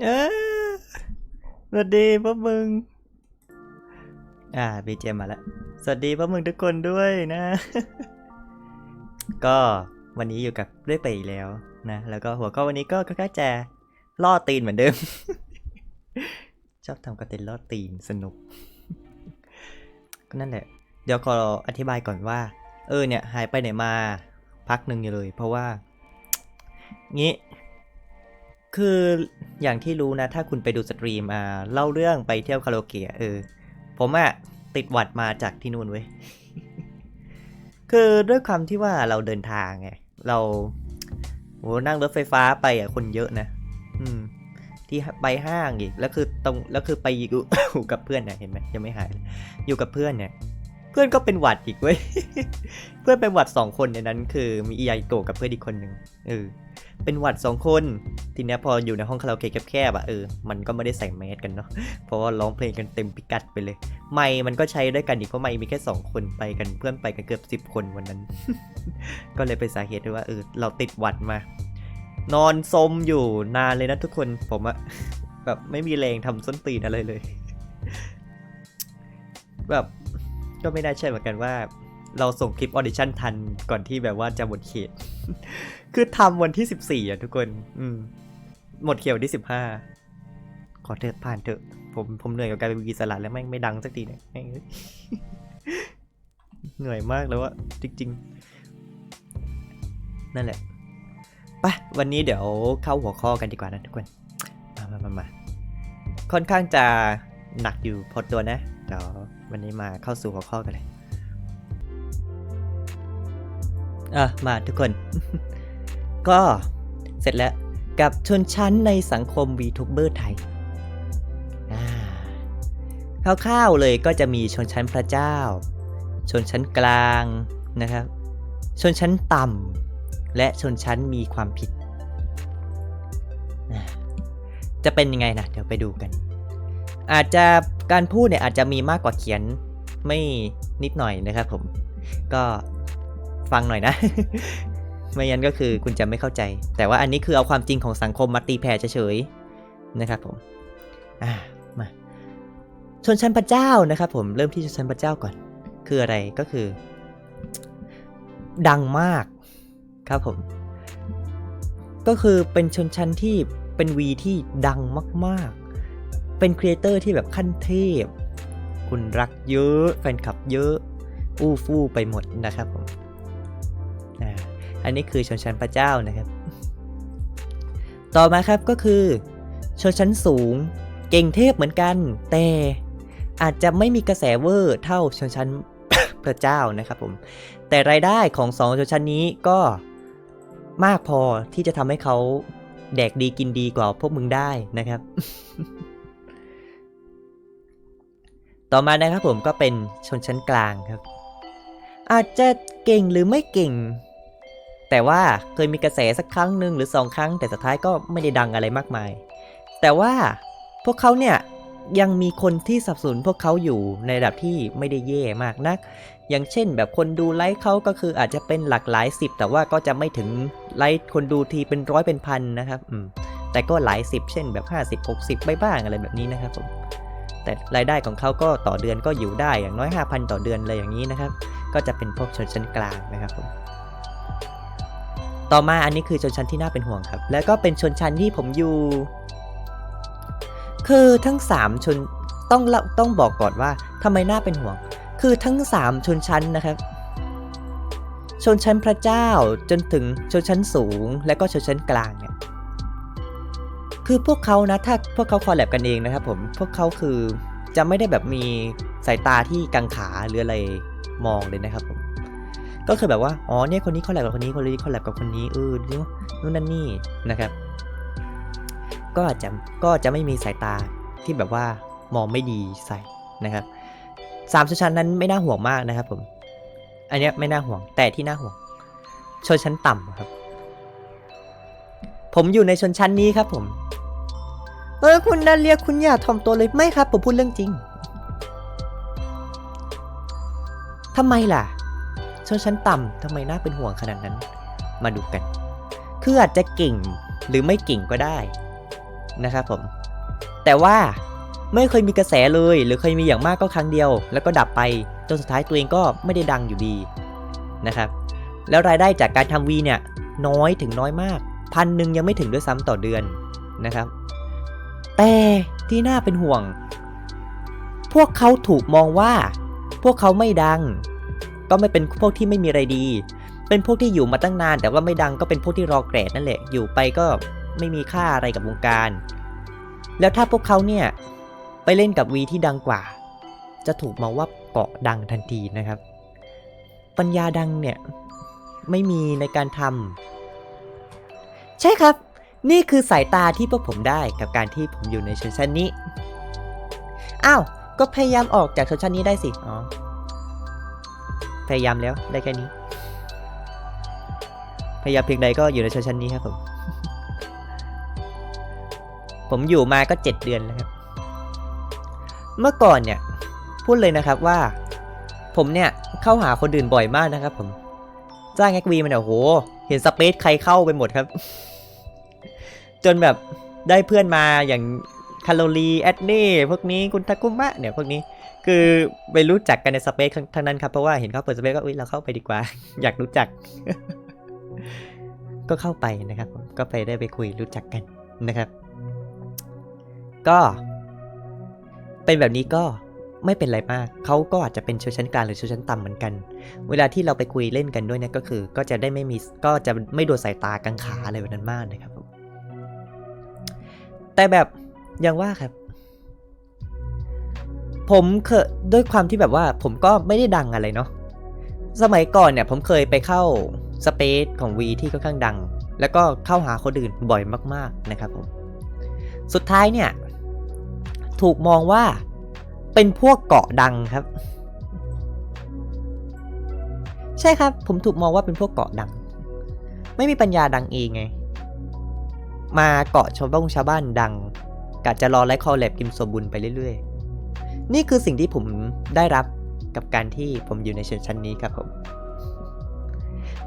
เออสวัสดีพวกมึง อ่าบีเจมาแล้ว สวัสดีพวกมึงทุกคนด้วยนะ ก็วันนี้อยู่กับเรื่อยไปอีกแล้วนะ แล้วก็หัวข้อวันนี้ก็ก็จะล่อตีนเหมือนเดิม ชอบทำคอนเทนต์ล่อตีนสนุก ก็นั่นแหละ เดี๋ยวขออธิบายก่อนว่า เออเนี่ยหายไปไหนมาพักหนึ่งอยู่เลย เพราะว่า งี้ คืออย่างที่รู้นะ ถ้าคุณไปดูสตรีมอ่าเล่าเรื่องไปเที่ยวคาราโอเกะเออ ผมอะติดหวัดมาจากที่นู่นเว้ย คือด้วยความที่ว่าเราเดินทางไง เราโหนั่งรถไฟฟ้าไปอะคนเยอะนะ อืม ที่ไปห้างอีก แล้วคือตรงแล้วคือไปอยู่ กับเพื่อนเนี่ยเห็นไหมยังไม่หาย อยู่กับเพื่อนเนี่ย เพื่อนก็เป็นหวัดอีกเว้ย เพื่อนเป็นหวัดสองคนในนั้น คือมีอีไยโกะกับเพื่อนอีกคนหนึ่งเออ เป็นหวัดสองคน ทีนี้พออยู่ในห้องคาราโอเกะแคบๆอะเออ มันก็ไม่ได้ใส่แมสกันเนาะ เพราะว่าร้องเพลงกันเต็มพิกัดไปเลย ไมค์มันก็ใช้ด้วยกันอีกเพราะไมค์มีแค่สองคนไปกันเพื่อนไปกันเกือบสิบคนวันนั้น ก็เลยเป็นสาเหตุด้วยว่าเออเราติดหวัดมา นอนซมอยู่นานเลยนะทุกคน ผมอะแบบไม่มีแรงทำส้นตีนอะไรเลย แบบ ก็ไม่น่าเชื่อเหมือนกันว่า เราส่งคลิปออดิชั่นทันก่อนที่แบบว่าจะหมดเขต คือทำวันที่สิบสี่อะทุกคน อืม หมดเขตวันที่สิบห้าขอเถอะผ่านเถอะ ผมผมเหนื่อยกับการเป็นวีสลัดแล้วแม่งไม่ดังสักทีเนี่ยแม่งเหนื่อยมากแล้วอะจริง ๆ นั่นแหละไปวันนี้เดี๋ยวเข้าหัวข้อกันดีกว่านะทุกคน มามามามาค่อนข้างจะหนักอยู่พอตัวนะ เดี๋ยววันนี้มาเข้าสู่หัวข้อกันเลยอะมาทุกคน ก็เสร็จแล้วกับชนชั้นในสังคม VTuber ไทยคร่าวๆเลยก็จะมีชนชั้นพระเจ้า ชนชั้นกลางนะครับ ชนชั้นต่ำและชนชั้นมีความผิด จะเป็นยังไงนะเดี๋ยวไปดูกัน อาจจะการพูดเนี่ยอาจจะมีมากกว่าเขียนไม่นิดหน่อยนะครับผม ก็ฟังหน่อยนะ ไม่งั้นก็คือคุณจะไม่เข้าใจ แต่ว่าอันนี้คือเอาความจริงของสังคมมาตีแผ่เฉยๆนะครับผมอ่ามาชนชั้นพระเจ้านะครับ ผมเริ่มที่ชนชั้นพระเจ้าก่อน คืออะไรก็คือ ดังมากครับผม ก็คือเป็นชนชั้นที่เป็นวีที่ดังมากๆ เป็นครีเอเตอร์ที่แบบขั้นเทพ คุณรักเยอะ แฟนคลับเยอะ อู้ฟู่ไปหมดนะครับผมอันนี้คือชนชั้นพระเจ้านะครับ ต่อมาครับก็คือ ชนชั้นสูง เก่งเทพเหมือนกัน แต่อาจจะไม่มีกระแสเวอร์เท่าชนชั้นพระเจ้านะครับผม แต่รายได้ของสองชนชั้นนี้ก็มากพอที่จะทำให้เขาแดกดีกินดีกว่าพวกมึงได้นะครับ ต่อมานะครับผมก็เป็นชนชั้นกลางครับ อาจจะเก่งหรือไม่เก่ง แต่ว่าเคยมีกระแสสักครั้งหนึ่งหรือสองครั้ง แต่สุดท้ายก็ไม่ได้ดังอะไรมากมาย แต่ว่าพวกเขาเนี่ยยังมีคนที่สนับสนุนพวกเขาอยู่ในระดับที่ไม่ได้แย่มากนัก อย่างเช่นแบบคนดูไลค์เขาก็คืออาจจะเป็นหลักหลายสิบ แต่ว่าก็จะไม่ถึงไลค์คนดูทีเป็นร้อยเป็นพันนะครับอืมแต่ก็หลายสิบเช่นแบบ 50 60ไม่บ้างอะไรแบบนี้นะครับผม แต่รายได้ของเขาก็ต่อเดือนก็อยู่ได้อย่างน้อย 5,000 ต่อเดือนอะไรอย่างนี้นะครับ ก็จะเป็นพวกชนชั้นกลางนะครับผมต่อมาอันนี้คือชนชั้นที่น่าเป็นห่วงครับ แล้วก็เป็นชนชั้นที่ผมอยู่ คือทั้ง 3 ชนต้องเล่าต้องบอกก่อนว่าทำไมน่าเป็นห่วง คือทั้ง 3 ชนชั้นนะครับ ชนชั้นพระเจ้าจนถึงชนชั้นสูง และก็ชนชั้นกลางเนี่ย คือพวกเขานะถ้าพวกเขาคอลแลบกันเองนะครับผมพวกเขาคือจะไม่ได้แบบมีสายตาที่กังขาหรืออะไรมองเลยนะครับผมก็คือแบบว่าอ๋อเนี่ยคนนี้คอลแลบกับคนนี้คนนี้คอลแลบกับคนนี้เออนู่นนู่นนั่นนี่นะครับ ก็อาจจะก็จะไม่มีสายตาที่แบบว่ามองไม่ดีใส่นะครับสามชนชั้นนั้นไม่น่าห่วงมากนะครับผม อันเนี้ยไม่น่าห่วงแต่ที่น่าห่วง ชนชั้นต่ำครับ ผมอยู่ในชนชั้นนี้ครับผม เออคุณนาเรียคุณอย่าถ่อมตัวเลยไม่ครับ ผมพูดเรื่องจริงทำไมล่ะชนชั้นต่ำทำไมน่าเป็นห่วงขนาดนั้น มาดูกัน คืออาจจะเก่งหรือไม่เก่งก็ได้นะครับผม แต่ว่าไม่เคยมีกระแสเลย หรือเคยมีอย่างมากก็ครั้งเดียว แล้วก็ดับไปจนสุดท้ายตัวเองก็ไม่ได้ดังอยู่ดีนะครับ แล้วรายได้จากการทำวีเนี่ยน้อยถึงน้อยมาก พันหนึ่งยังไม่ถึงด้วยซ้ำต่อเดือนนะครับ แต่ที่น่าเป็นห่วง พวกเขาถูกมองว่า พวกเขาไม่ดัง ก็ไม่เป็นพวกที่ไม่มีอะไรดี เป็นพวกที่อยู่มาตั้งนาน แต่ว่าไม่ดังก็เป็นพวกที่รอเกรดนั่นแหละ อยู่ไปก็ไม่มีค่าอะไรกับวงการ แล้วถ้าพวกเขาเนี่ยไปเล่นกับวีที่ดังกว่า จะถูกมองว่าเกาะดังทันทีนะครับ ปัญญาดังเนี่ยไม่มีในการทำใช่ครับ นี่คือสายตาที่พวกผมได้กับการที่ผมอยู่ในชนชั้นนี้ อ้าว ก็พยายามออกจากชนชั้นนี้ได้สิ อ๋อ พยายามแล้วได้แค่นี้ พยายามเพียงใดก็อยู่ในชนชั้นนี้ครับผม ผมอยู่มาก็เจ็ดเดือนแล้วครับ เมื่อก่อนเนี่ย พูดเลยนะครับว่า ผมเนี่ยเข้าหาคนอื่นบ่อยมากนะครับผม จ้างแอควีมันเนี่ยโอ้โหเห็นสเปซใครเข้าไปหมดครับ จนแบบได้เพื่อนมาอย่างคาโลรีแอดนี่พวกนี้คุณทากุมะเนี่ยพวกนี้คือไปรู้จักกันในสเปซทั้งนั้นครับ เพราะว่าเห็นเขาเปิดสเปซก็อุ้ยเราเข้าไปดีกว่า อยากรู้จัก ก็เข้าไปนะครับ ก็ไปได้ไปคุยรู้จักกันนะครับ ก็ เป็นแบบนี้ก็ไม่เป็นไรมาก เขาก็อาจจะเป็นชนชั้นกลางหรือชนชั้นต่ำเหมือนกัน เวลาที่เราไปคุยเล่นกันด้วยเนี่ยก็คือ ก็จะได้ไม่มีก็จะไม่โดนสายตากังขาอะไรแบบนั้นมากนะครับ แต่แบบยังว่าครับ ผมเคยด้วยความที่แบบว่า ผมก็ไม่ได้ดังอะไรเนาะสมัยก่อนเนี่ย ผมเคยไปเข้าสเปซของ V ที่ค่อนข้างดัง แล้วก็เข้าหาคนอื่นบ่อยมาก ๆนะครับผมสุดท้ายเนี่ย ถูกมองว่าเป็นพวกเกาะดังครับ ใช่ครับ ผมถูกมองว่าเป็นพวกเกาะดัง ไม่มีปัญญาดังเองไง มาเกาะชาวบ้านชาวบ้านดังกะจะรอไลฟ์คอลแลบกิมโซบุญไปเรื่อยๆ นี่คือสิ่งที่ผมได้รับกับการที่ผมอยู่ในชนชั้นนี้ครับผม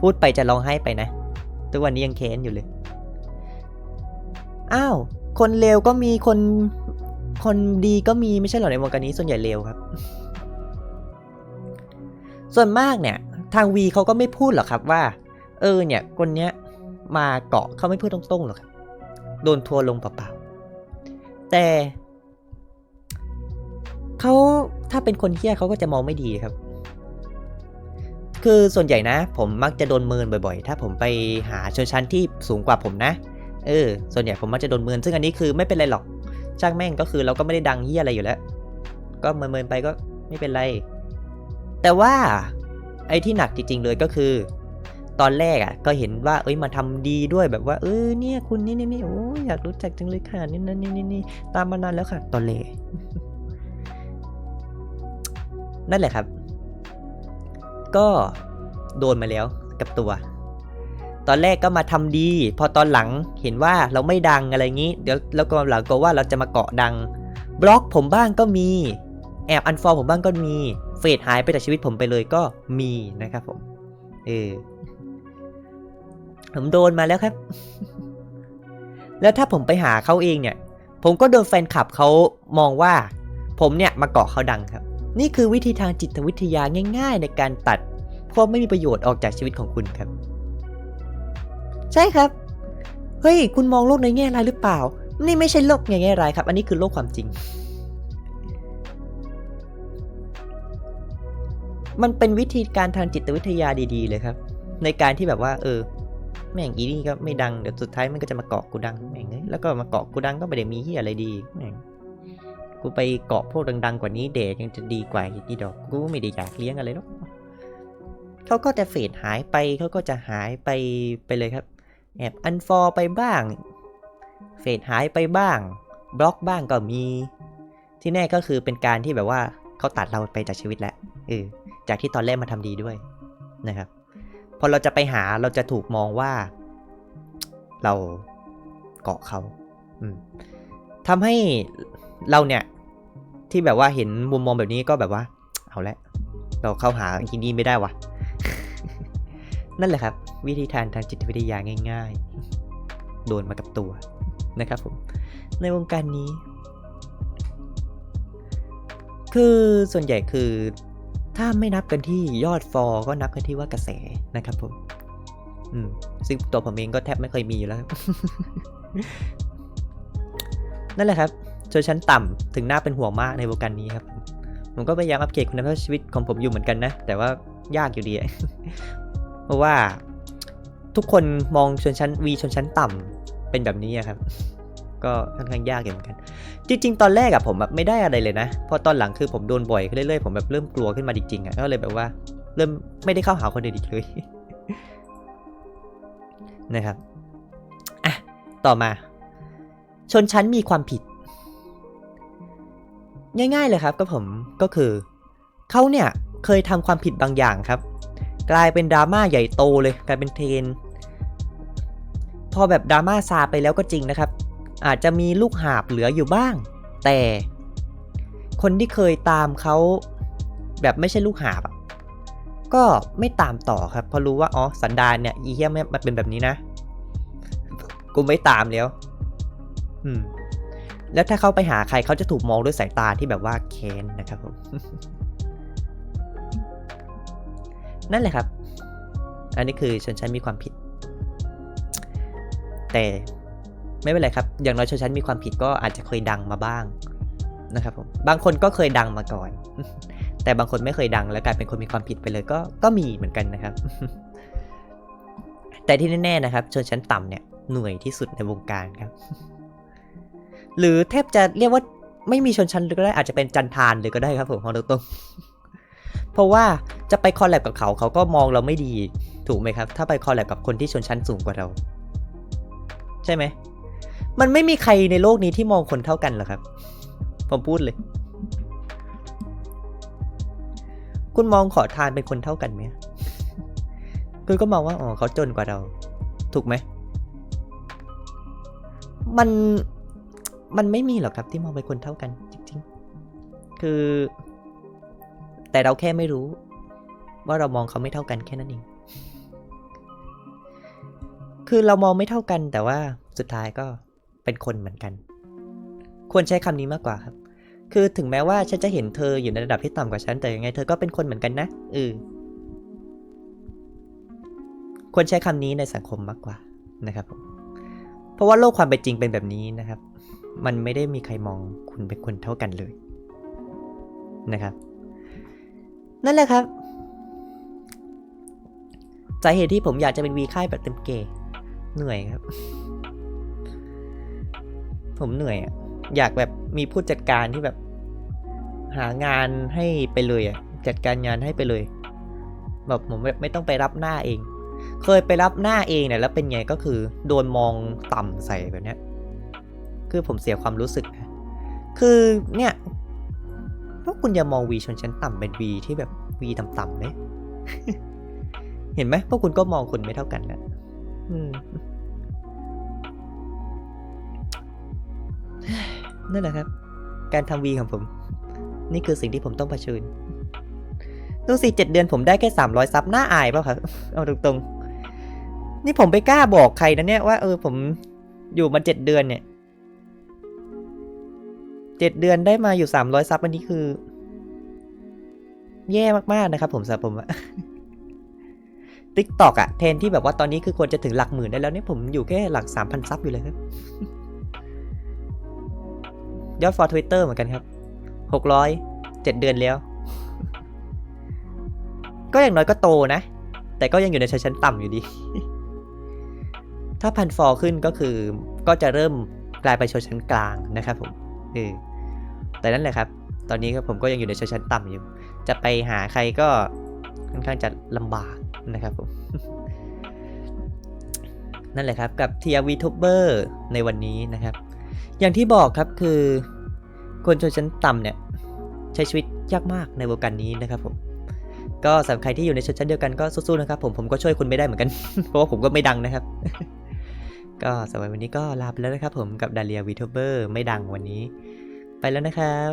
พูดไปจะร้องไห้ไปนะทุกวันนี้ยังเค้นอยู่เลย อ้าว คนเลวก็มีคน คนดีก็มีไม่ใช่เหรอในวงการนี้ส่วนใหญ่เลวครับ ส่วนมากเนี่ย ทางวีเขาก็ไม่พูดหรอกครับว่า เออเนี่ย คนเนี้ยมาเกาะเขาไม่พูดตรงๆหรอกครับ โดนทัวร์ลงเปล่าๆแต่เขาถ้าเป็นคนเที่ยเขาก็จะมองไม่ดีครับ คือส่วนใหญ่นะ ผมมักจะโดนเมินบ่อยๆ ถ้าผมไปหาชนชั้นที่สูงกว่าผมนะ เออ ส่วนใหญ่ผมมักจะโดนเมิน ซึ่งอันนี้คือไม่เป็นไรหรอกช่างแม่งก็คือเราก็ไม่ได้ดังเฮียอะไรอยู่แล้ว ก็เมินๆไปก็ไม่เป็นไร แต่ว่าไอ้ที่หนักจริงๆเลยก็คือ ตอนแรกอะก็เห็นว่าเอ้ยมาทำดีด้วยแบบว่าเออเนี่ยคุณนี่นี่นี่โอ้อยากรู้จักจังเลยค่ะนี่นั่นนี่นี่นี่ตามมานานแล้วค่ะ ตอนเลนั่นแหละครับ ก็โดนมาแล้วกับตัว ตอนแรกก็มาทำดี พอตอนหลังเห็นว่าเราไม่ดังอะไรงี้ เดี๋ยวแล้วก็หลังก็ว่าเราจะมาเกาะดัง บล็อกผมบ้างก็มี แอบอันฟอลผมบ้างก็มี เฟดหายไปจากชีวิตผมไปเลยก็มีนะครับผม เออ ผมโดนมาแล้วครับ แล้วถ้าผมไปหาเขาเองเนี่ย ผมก็โดนแฟนคลับเขามองว่า ผมเนี่ยมาเกาะเขาดังครับ นี่คือวิธีทางจิตวิทยาง่าย ๆ ในการตัดพวกไม่มีประโยชน์ออกจากชีวิตของคุณครับ ใช่ครับ เฮ้ย คุณมองโลกในแง่ร้ายหรือเปล่า นี่ไม่ใช่โลกในแง่ร้ายครับ อันนี้คือโลกความจริง มันเป็นวิธีการทางจิตวิทยาดี ๆ เลยครับ ในการที่แบบว่า เออ แม่งอีนี่ก็ไม่ดังเดี๋ยวสุดท้ายมันก็จะมาเกาะกูดังแม่งเอ้ยแล้วก็มาเกาะกูดังก็ไม่ได้มีที่อะไรดีแม่งกูไปเกาะพวกดัง ๆ กว่านี้เดทยังจะดีกว่าอีกดอกกูไม่ได้อยากเลี้ยงอะไรหรอกเขาก็จะเฟดหายไปเขาก็จะหายไปไปเลยครับ แอบอันฟอลไปบ้าง เฟดหายไปบ้าง บล็อกบ้างก็มี ที่แน่ก็คือเป็นการที่แบบว่าเขาตัดเราไปจากชีวิตแล้วเออจากที่ตอนแรกมาทำดีด้วยนะครับ พอเราจะไปหาเราจะถูกมองว่า เราเกาะเขาทำให้เราเนี่ยที่แบบว่าเห็นมุมมองแบบนี้ก็แบบว่า เอาละเราเข้าหาอินดี้ไม่ได้วะนั่นแหละครับ วิธีทางทางจิตวิทยาง่าย ๆ โดนมากับตัวนะครับผม ในวงการนี้ คือส่วนใหญ่คือ ถ้าไม่นับกันที่ยอดฟอลก็นับกันที่ว่ากระแสนะครับผม อืม ซึ่งตัวผมเองก็แทบไม่เคยมีอยู่แล้ว นั่นแหละครับชนชั้นต่ำถึงหน่าเป็นห่วงมากในวงการนี้ครับ ผมก็พยายามอัปเกรดคุณภาพชีวิตของผมอยู่เหมือนกันนะ แต่ว่ายากอยู่ดี เพราะว่าทุกคนมองชนชั้นวีชนชั้นต่ำเป็นแบบนี้ครับ ก็ค่อนข้างยากอยู่เหมือนกัน จริง ๆ ตอนแรกอะผมแบบไม่ได้อะไรเลยนะ พอตอนหลังคือผมโดนบ่อยขึ้นเรื่อยๆ ผมแบบเริ่มกลัวขึ้นมาจริงๆอะก็เลยแบบว่า เริ่มไม่ได้เข้าหาคนอื่นอีกเลยนะครับอะต่อมา ชนชั้นมีความผิด ง่ายๆเลยครับก็ผมก็คือเขาเนี่ยเคยทำความผิดบางอย่างครับ กลายเป็นดราม่าใหญ่โตเลย กลายเป็นเทรนพอแบบดราม่าซาไปแล้วก็จริงนะครับ อาจจะมีลูกหาบเหลืออยู่บ้าง แต่คนที่เคยตามเขาแบบไม่ใช่ลูกหาบก็ไม่ตามต่อครับเพราะรู้ว่าอ๋อสันดานเนี่ยอีเหี้ยมมันเป็นแบบนี้นะ กูไม่ตามแล้ว อืม แล้วถ้าเขาไปหาใครเขาจะถูกมองด้วยสายตาที่แบบว่าแค้นนะครับผมนั่นแหละครับ อันนี้คือชนชั้นมีความผิด แต่ ไม่เป็นไรครับ อย่างน้อยชนชั้นมีความผิดก็อาจจะเคยดังมาบ้างนะครับผมบางคนก็เคยดังมาก่อน แต่บางคนไม่เคยดังแล้วกลายเป็นคนมีความผิดไปเลยก็ก็มีเหมือนกันนะครับ แต่ที่แน่ๆนะครับ ชนชั้นต่ำเนี่ยหน่วยที่สุดในวงการครับ หรือแทบจะเรียกว่าไม่มีชนชั้นก็ได้อาจจะเป็นจันทานเลยก็ได้ครับผมเอาตรงๆเพราะว่าจะไปคอลแลบกับเขาเขาก็มองเราไม่ดีถูกไหมครับ ถ้าไปคอลแลบกับคนที่ชนชั้นสูงกว่าเรา ใช่ไหม มันไม่มีใครในโลกนี้ที่มองคนเท่ากันหรอกครับ ผมพูดเลย คุณมองขอทานเป็นคนเท่ากันไหมคุณก็มองว่าอ๋อเขาจนกว่าเรา ถูกไหม มันมันไม่มีหรอกครับที่มองเป็นคนเท่ากัน จริง ๆ คือ แต่เราแค่ไม่รู้ ว่าเรามองเขาไม่เท่ากันแค่นั้นเองคือเรามองไม่เท่ากันแต่ว่าสุดท้ายก็ เป็นคนเหมือนกัน ควรใช้คำนี้มากกว่าครับ คือถึงแม้ว่าฉันจะเห็นเธออยู่ในระดับที่ต่ำกว่าฉันแต่ยังไงเธอก็เป็นคนเหมือนกันนะเออควรใช้คำนี้ในสังคมมากกว่านะครับผมเพราะว่าโลกความเป็นจริงเป็นแบบนี้นะครับ มันไม่ได้มีใครมองคุณเป็นคนเท่ากันเลยนะครับ นั่นแหละครับสาเหตุที่ผมอยากจะเป็นวีค่ายแบบเต็มเกย์เหนื่อยครับ ผมเหนื่อยอะอยากแบบมีผู้จัดการที่แบบ หางานให้ไปเลยอะจัดการงานให้ไปเลย แบบผมแบบไม่ต้องไปรับหน้าเอง เคยไปรับหน้าเองเนี่ยแล้วเป็นไงก็คือ โดนมองต่ำใส่แบบเนี้ย คือผมเสียความรู้สึก คือเนี่ยพวกคุณอย่ามองวีชนชั้นต่ำเป็นวีที่แบบวีต่ำๆเลยเห็นไหมพวกคุณก็มองคุณไม่เท่ากันนะอืม นั่นแหละครับ การทำวีของผม นี่คือสิ่งที่ผมต้องเผชิญดูสิเจ็ดเดือนผมได้แค่สามร้อยซับหน้าอายเปล่าครับ เอาตรงๆ นี่ผมไปกล้าบอกใครนะเนี่ยว่าเออผมอยู่มาเจ็ดเดือนเนี่ยเจ็ดเดือนได้มาอยู่สามร้อยซับอันนี้คือ แย่มากๆนะครับ ผมสำหรับผมอะติ๊กตอกอะแทนที่แบบว่าตอนนี้คือควรจะถึงหลักหมื่นได้แล้วเนี่ยผมอยู่แค่หลักสามพันซับอยู่เลยครับ ยอดฟอร์ทวิตเตอร์เหมือนกันครับหกร้อยเจ็ดเดือนแล้ว ก็อย่างน้อยก็โตนะ แต่ก็ยังอยู่ในชั้นชั้นต่ำอยู่ดี ถ้าพันฟอร์ขึ้นก็คือก็จะเริ่มกลายไปชนชั้นกลางนะครับผมเออแต่นั่นแหละครับ ตอนนี้ครับผมก็ยังอยู่ในชนชั้นต่ำอยู่ จะไปหาใครก็ค่อนข้างจะลำบากนะครับผมนั่นแหละครับกับเทียวีทูเบอร์ในวันนี้นะครับ อย่างที่บอกครับคือคนชนชั้นต่ำเนี่ยใช้ชีวิตยากมากในวงการนี้นะครับผมก็สำหรับใครที่อยู่ในชนชั้นเดียวกันก็สู้ๆนะครับผมผมก็ช่วยคุณไม่ได้เหมือนกัน เพราะว่าผมก็ไม่ดังนะครับ ก็สำหรับวันนี้ก็ลาไปแล้วนะครับผมกับดาเลียวีทูเบอร์ไม่ดังวันนี้ ไปแล้วนะครับ